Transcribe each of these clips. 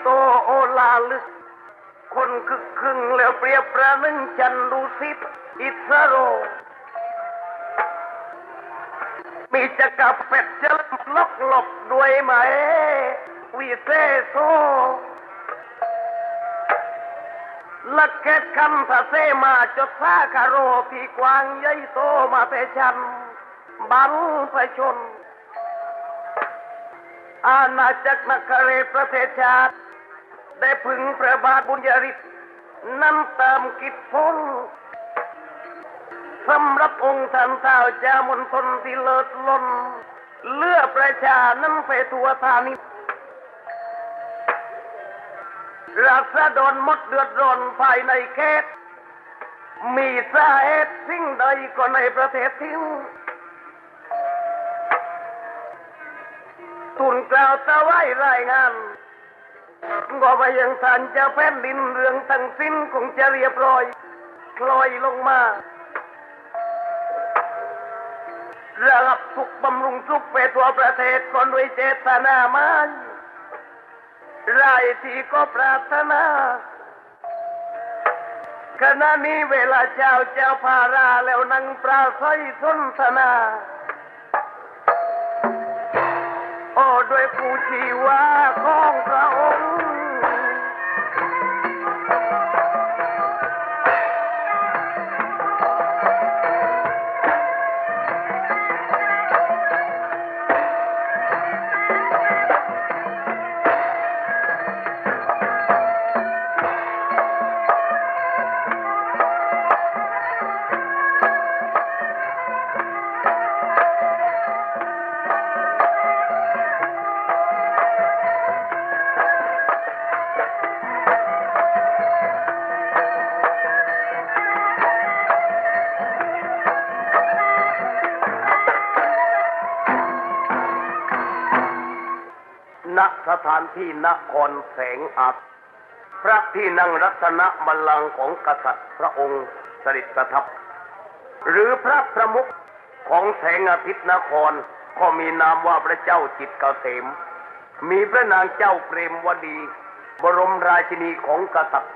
โตโอลาลึก คนคึกคึงแล้วเปรียบประหนึ่งจันดูสิตอิสโร มีจะกับเป็ดจะลกหลบด้วยไหม วิเศษโซลักเกตคำถ้าเซมาจดซาคาโรที่กวางใหญ่โตมาแต่ฉันบังพชน อาณาจักรนครเรศประเทศชาติ ได้พึงพระบาทบุญญาฤทธิ์นั้นตามกิจพลสำหรับองค์ท่านเท้าเจ้ามณฑลที่เลิศล้นเลือประชานั้นไปทัวธานิราษฎรมดเดือดร้อนภายในเขตมีสาเหตุสิ่งใดก็ในประเทศทิ้ง ทุนกล่าวตะไว้รายงานก็ไปยังท่านจะแผ่นดินเรื่องทั้งสิ้นคงจะเรียบร้อยคลอยลงมาระรับสุขบำรุงสุขไปทั่วประเทศคนด้วยเจตนามันรายที่ก็ปรารถนาขณะนี้เวลาเจ้าเจ้าพาราแล้วนั่งปราศัยสนทนา ด้วยผู้ชีวาของพระองค์ ถานที่นครแสงอาทพระที่นั่งรัตนบัลลังก์ของกษัตริย์พระองค์สริประทับหรือพระประมุขของแสงอาทิตย์นครก็มีนามว่าพระเจ้าจิตเกษม มีพระนางเจ้าเปรมวดี บรมราชินีของกษัตริย์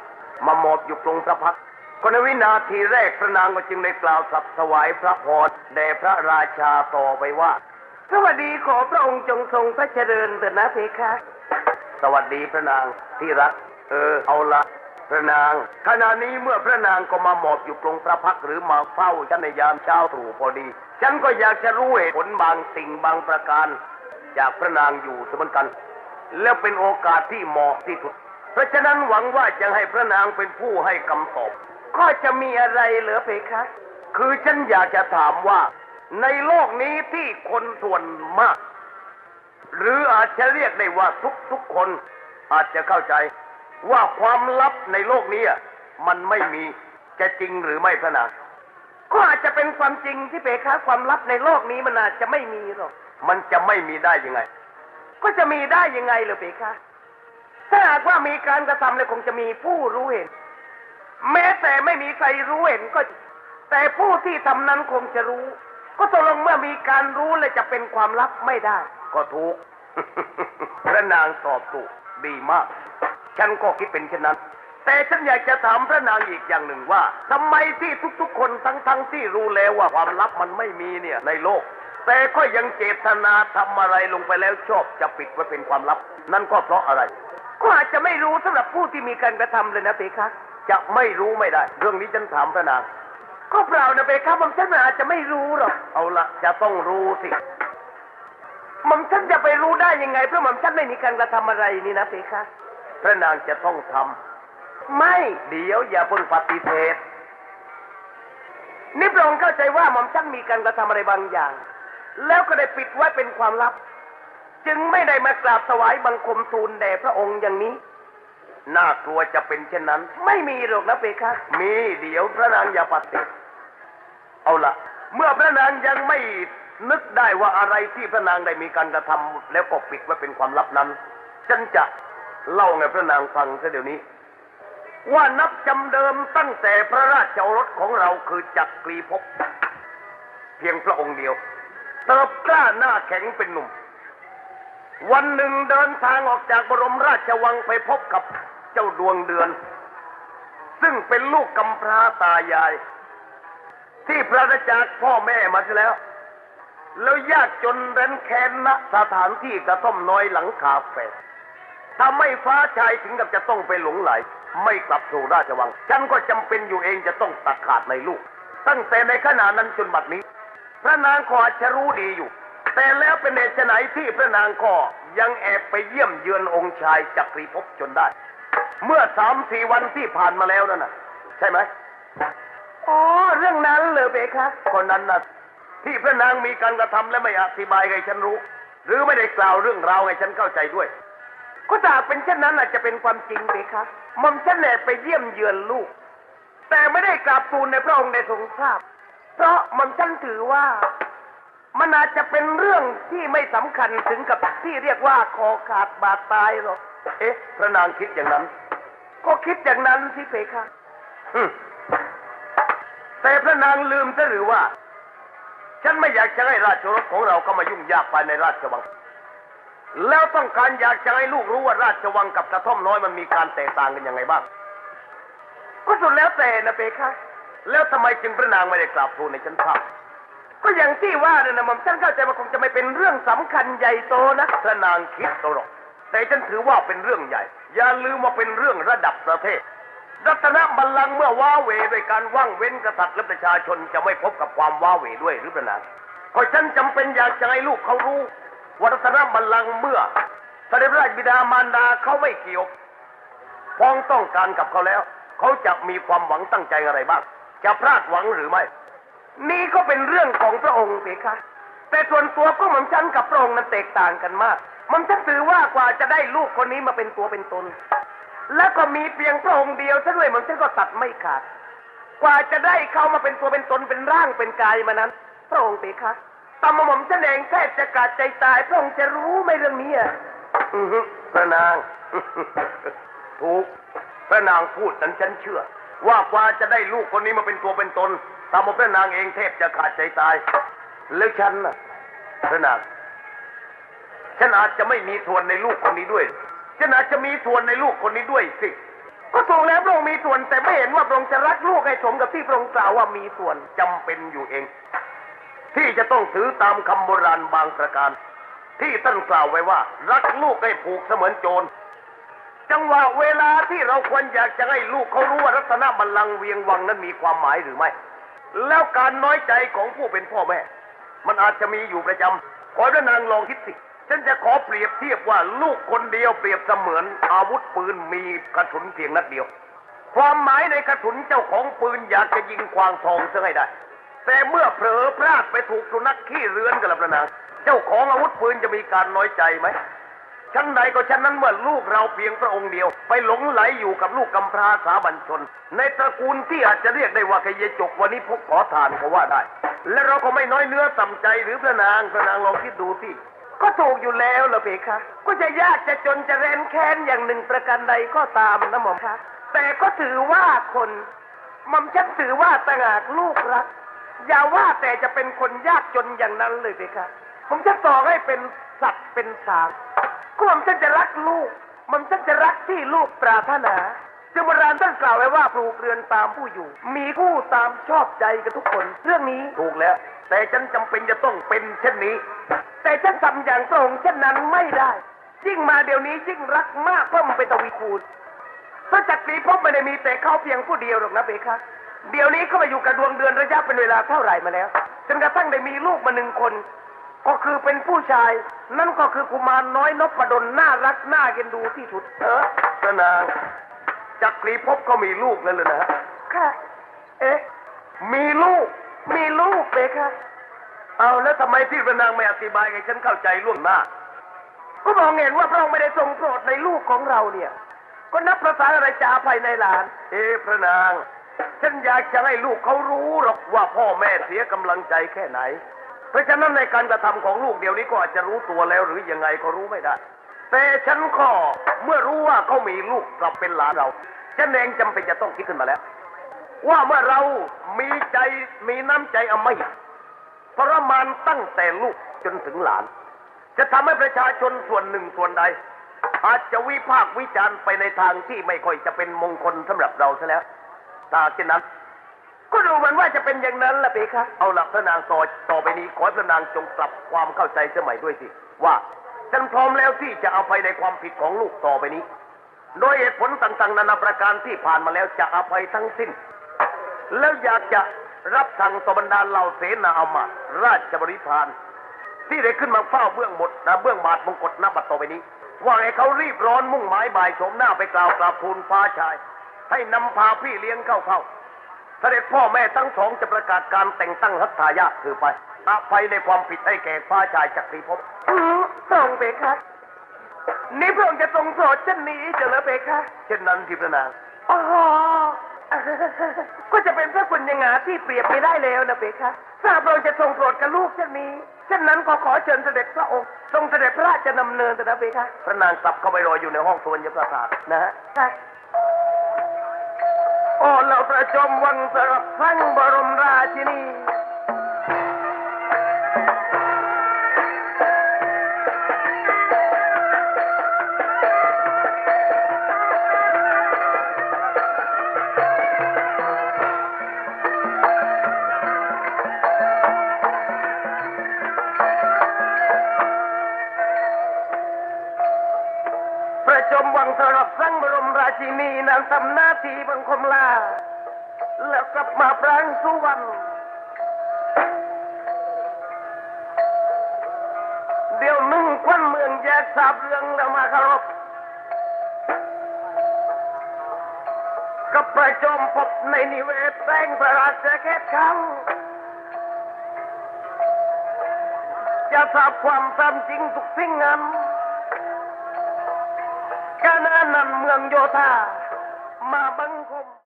มาหมอบอยู่ตรงพระพักก็ในวินาทีแรกพระนางก็จึงได้กล่าวสัตย์ถวายพระพรแด่พระราชาต่อไปว่า สวัสดีขอพระองค์จงทรงพระเจริญเถิดนะเพคะ สวัสดีพระนางที่รัก เออเอาละพระนางขณะนี้เมื่อพระนางก็มาหมอบอยู่ตรงพระพักหรือมาเฝ้าฉันในยามเช้าตรู่พอดี ฉันก็อยากจะรู้เหตุผลบางสิ่งบางประการ จากพระนางอยู่เสมอกัน แล้วเป็นโอกาสที่เหมาะที่สุด เพราะฉะนั้นหวังว่าจะให้พระนางเป็นผู้ให้คำตอบ ก็จะมีอะไรเหลือเพคะ คือฉันอยากจะถามว่า ในโลกนี้ที่คนส่วนมาก หรืออาจจะเรียกได้ว่าทุกๆคน อาจจะเข้าใจ ว่าความลับในโลกนี้อะมันไม่มีจะจริงหรือไม่พระนาก็อาจจะเป็นความจริงที่เพคะความลับในโลกนี้มันอาจจะไม่มีหรอกมันจะไม่มีได้ยังไง ก็จะมีได้ยังไงเหรอเพคะถ้าหากว่ามีการกระทำเลยคงจะมีผู้รู้เห็น แม้แต่ไม่มีใครรู้เห็นก็ แต่ผู้ที่ทำนั้นคงจะรู้ ก็ตกลงเมื่อมีการรู้เลยจะเป็นความลับไม่ได้ ก็ถูกพระนางตอบถูกดีมาก ฉันก็คิดเป็นเช่นนั้น แต่ฉันอยากจะถามพระนางอีกอย่างหนึ่งว่าทำไมที่ทุกๆ คนทั้งๆที่รู้แล้วว่าความลับมันไม่มีเนี่ยในโลก แต่ก็ยังเจตนาทำอะไรลงไปแล้วชอบจะปิดไว้เป็นความลับ นั่นก็เพราะอะไร ก็อาจจะไม่รู้สำหรับผู้ที่มีการกระทำเลยนะเพคะจะไม่รู้ไม่ได้ เรื่องนี้ฉันถามพระนาง ก็เปล่านะเพคะผมฉันอาจจะไม่รู้หรอก เอาละจะต้องรู้สิหม่อมฉันจะไปรู้ได้ยังไง เพราะหม่อมฉันไม่มีการกระทำอะไรนี่นะเพคะพระนางจะต้องทำไม่เดี๋ยวอย่าเพิ่งปฏิเสธนี่พระองค์เข้าใจว่าหม่อมฉันมีการกระทำอะไรบางอย่าง แล้วก็ได้ปิดไว้เป็นความลับ จึงไม่ได้มากราบถวายบังคมทูลแด่พระองค์อย่างนี้ น่ากลัวจะเป็นเช่นนั้น ไม่มีหรอกนะเพคะ มีเดี๋ยวพระนางอย่าปฏิเสธเอาละเมื่อพระนางยังไม่นึกได้ว่าอะไรที่พระนางได้มีการกระทำแล้วก็ปิดไว้เป็นความลับนั้น ฉันจะเล่าไงพระนางฟังซะเดี๋ยวนี้ ว่านับจำเดิมตั้งแต่พระราชโอรสของเราคือจักรีภพเพียงพระองค์เดียวเติบกล้าหน้าแข็งเป็นหนุ่ม วันหนึ่งเดินทางออกจากบรมราชวังไปพบกับ เจ้าดวงเดือน ซึ่งเป็นลูกกำพร้าตายาย ที่พระราจาพ่อแม่มาแล้ว แล้วยากจนเร้นแค้นณสถานที่กระท่อมน้อยหลังคาแฝดถ้าไม่ฟ้าชายถึงกับจะต้องไปหลงไหล ไม่กลับสู่ราชวัง ฉันก็จำเป็นอยู่เองจะต้องตัดขาดในลูก ตั้งแต่ในขณะนั้นจนบัดนี้ พระนางก็อาจจะรู้ดีอยู่ แต่แล้วเป็นเหตุไฉนที่พระนางก็ยังแอบไปเยี่ยมเยือนองค์ชายจักรีภพจนได้ เมื่อสามสี่วันที่ผ่านมาแล้วนั่นน่ะ ใช่ไหมอ๋อเรื่องนั้นเลยเบคะคนนั้นน่ะที่พระนางมีการกระทำและไม่อธิบายให้ฉันรู้ หรือไม่ได้กล่าวเรื่องราวให้ฉันเข้าใจด้วย ก็ถ้าเป็นเช่นนั้นอาจจะเป็นความจริงเบคะมอมฉันแหนไปเยี่ยมเยือนลูก แต่ไม่ได้กราบทูลในพระองค์ในทรงทราบ เพราะมอมฉันถือว่ามันอาจจะเป็นเรื่องที่ไม่สำคัญถึงกับที่เรียกว่าคอขาดบาดตายหรอก เอ๊ะ พระนางคิดอย่างนั้น ก็คิดอย่างนั้นที่เบคะฮึมแต่พระนางลืมซะหรือว่า ฉันไม่อยากจะให้ราชรถของเราเข้ามายุ่งยากภายในราชวัง แล้วต้องการอยากจะให้ลูกรู้ว่าราชวังกับกระท่อมน้อยมันมีการแตกต่างกันยังไงบ้าง ก็สุดแล้วแต่นะเบคะ แล้วทำไมจึงพระนางไม่ได้กราบทูลในฉันทราบก็อย่างที่ว่าเนี่ยนะหม่อมฉันเข้าใจว่าคงจะไม่เป็นเรื่องสำคัญใหญ่โตนะพระนางคิดตลอด แต่ฉันถือว่าเป็นเรื่องใหญ่ อย่าลืมว่าเป็นเรื่องระดับประเทศ รัตนบัลลังก์เมื่อว้าเวด้วยการว่างเว้นกษัตริย์และประชาชนจะไม่พบกับความว้าเวด้วยหรือพระนาเพราะฉันจำเป็นอยากจะให้ลูกเขารู้ว่ารัตนบัลลังก์เมื่อเสด็จพราชบิดามารดาเขาไม่เกี่ยวพ้องต้องการกับเขาแล้ว เขาจะมีความหวังตั้งใจอะไรบ้าง จะพลาดหวังหรือไม่ นี่ก็เป็นเรื่องของพระองค์เพคะแต่ส่วนตัวก็หม่อมฉันกับพระองค์นั้นแตกต่างกันมาก ม่อมฉันถือว่ากว่าจะได้ลูกคนนี้มาเป็นตัวเป็นตน แล้วก็มีเพียงพระองค์เดียวซะด้วยม่อมฉันก็ตัดไม่ขาด กว่าจะได้เขามาเป็นตัวเป็นตนเป็นร่างเป็นกายมานั้น พระองค์เพคะตามหม่อมฉันเองแทบจะขาดใจตาย พระองค์จะรู้ไหมเรื่องนี้อะพระนาง ถูก พระนางพูดนั้นฉันเชื่อ ว่ากว่าจะได้ลูกคนนี้มาเป็นตัวเป็นตนตามมาพระนางเองเทพจะขาดใจตายแล้วฉันน่ะพระนาง ฉันอาจจะไม่มีส่วนในลูกคนนี้ด้วย ฉันอาจจะมีส่วนในลูกคนนี้ด้วยสิ ก็ถูกแล้วพระองค์มีส่วนแต่ไม่เห็นว่าพระองค์จะรักลูกให้สมกับที่พระองค์กล่าวว่ามีส่วนจำเป็นอยู่เอง ที่จะต้องถือตามคำโบราณบางประการ ที่ท่านกล่าวไว้ว่า รักลูกให้ผูกเสมือนโจร จังหวะเวลาที่เราควรอยากจะให้ลูกเขารู้ว่ารัตนบัลลังก์เวียงวังนั้นมีความหมายหรือไม่ แล้วการน้อยใจของผู้เป็นพ่อแม่ มันอาจจะมีอยู่ประจำขอพระนางลองคิดสิ ฉันจะขอเปรียบเทียบว่าลูกคนเดียวเปรียบเสมือนอาวุธปืนมีกระสุนเพียงนัดเดียว ความหมายในกระสุนเจ้าของปืนอยากจะยิงควางทองซะให้ได้ แต่เมื่อเผลอพลาดไปถูกสุนัขขี้เรือนกับละประนางเจ้าของอาวุธปืนจะมีการน้อยใจไหมชั้นใดก็ชั้นนั้นเมื่อลูกเราเพียงพระองค์เดียว ไปหลงไหลอยู่กับลูกกำพร้าสาบัญชน ในตระกูลที่อาจจะเรียกได้ว่าขยจกวันนี้พกขอทานก็ว่าได้ และเราก็ไม่น้อยเนื้อต่ำใจหรือพระนางพระนางลองคิดดูที่ ก็ถูกอยู่แล้วเหรอเพคะ ก็จะยากจะจนจะเร้นแค้นอย่างหนึ่งประการใดก็ตามนะหม่อมคะแต่ก็ถือว่าคนหม่อมฉันถือว่าต่างหากลูกรัก อย่าว่าแต่จะเป็นคนยากจนอย่างนั้นเลยเพคะผมจะต่อให้เป็นสัตว์เป็นสางก็หม่อมฉันจะรักลูกหม่อมฉันจะรักที่ลูกปรารถนา จึงโบราณท่านกล่าวไว้ว่าปลูกเรือนตามผู้อยู่ มีคู่ตามชอบใจกันทุกคน เรื่องนี้ ถูกแล้ว แต่ฉันจำเป็นจะต้องเป็นเช่นนี้ แต่ฉันทำอย่างพรงเช่นนั้นไม่ได้ ยิ่งมาเดี๋ยวนี้ยิ่งรักมากเพิ่มไปนทวีคูณพระจักรีภพไม่ได้มีแต่เขาเพียงผู้เดียวหรอกนะเบคะเดี๋ยวนี้เขามาอยู่กับดวงเดือนระยะเป็นเวลาเท่าไหร่มาแล้วจนกระทั่งได้มีลูกมาหนึ่งคน ก็คือเป็นผู้ชาย นั่นก็คือกุมารน้อยนพดลน่ารักน่าเอ็นดูที่สุดเออนาง จักรีภพก็มีลูกนั่นเลยนะฮะค่ะ เอ๊ะ มีลูก มีลูกเบคะเอาแล้วทำไมที่พระนางไม่อธิบายให้ฉันเข้าใจล่วงหน้า ก็มองเห็นว่าพระองค์ไม่ได้ทรงโปรดในลูกของเราเนี่ย ก็นับภาษาอะไรจะอภัยในหลาน เอ๊ะพระนาง ฉันอยากจะให้ลูกเขารู้หรอกว่าพ่อแม่เสียกำลังใจแค่ไหน เพราะฉะนั้นในการกระทำของลูกเดี๋ยวนี้ก็อาจจะรู้ตัวแล้วหรือยังไงก็รู้ไม่ได้ แต่ฉันก็เมื่อรู้ว่าเขามีลูกกลับเป็นหลานเราฉันเองจำเป็นจะต้องคิดขึ้นมาแล้ว ว่าเมื่อเรามีใจมีน้ำใจอมหิตทรมานตั้งแต่ลูกจนถึงหลาน จะทำให้ประชาชนส่วนหนึ่งส่วนใด อาจจะวิพากษ์วิจารณ์ไปในทางที่ไม่ค่อยจะเป็นมงคลสำหรับเราซะแล้วถ้าเช่นนั้นก็ดูเหมือนว่าจะเป็นอย่างนั้นละเพคะเอาละพระนางต่อต่อไปนี้ขอพระนางจงปรับความเข้าใจสมัยด้วยสิ ว่า ฉันพร้อมแล้วที่จะเอาไปในความผิดของลูกต่อไปนี้ โดยเหตุผลต่างๆ นานาประการที่ผ่านมาแล้วจะอภัยทั้งสิ้น แล้วอยากจะรับสั่งต่อบรรดาเหล่าเสนาอามาตย์ราชบริพารที่ได้ขึ้นมาเฝ้าเบื้องหมดนะเบื้องบาทมงกฎนับบัตรต่อไปนี้ ว่าให้เขารีบร้อนมุ่งหมายบ่ายโฉมหน้าไปกล่าวกราบทูลฟ้าชาย ให้นำพาพี่เลี้ยงเข้าเข้าเสด็จพ่อแม่ทั้งสองจะประกาศการแต่งตั้งรัฐายาทคือไปอภัยในความผิดให้แก่ฟ้าชายจักรีภพ ทรงเพคะนี่พระองค์จะทรงโปรดเช่นนี้เจะเหรอเพคะเช่นนั้นที่พระนางอ๋อก็จะเป็นพระคุณยังงาที่เปรียบไม่ได้แล้วนะเพคะถ้าพระองค์จะทรงโปรดกับลูกเช่นนี้เช่นนั้นก็ขอเชิญเสด็จพระองค์ทรงเสด็จพระราชดำเนินเถอะนะเพคะพระนางกลับเข้าไปรออยู่ในห้องสวรรยปราสาทนะฮะค่ะโอ้เราประชมวังสรับทั้งบรมราชินี สุวรรณเดี๋ยวหนึ่งควันเมืองแยกทราบเรื่องแล้วมาคารพกับประชมพบในนิเวศแสงประราชแค่ครั้งจะทราบความตามจริงทุกสิ่งนั้นกานานันเมืองโยธามาบั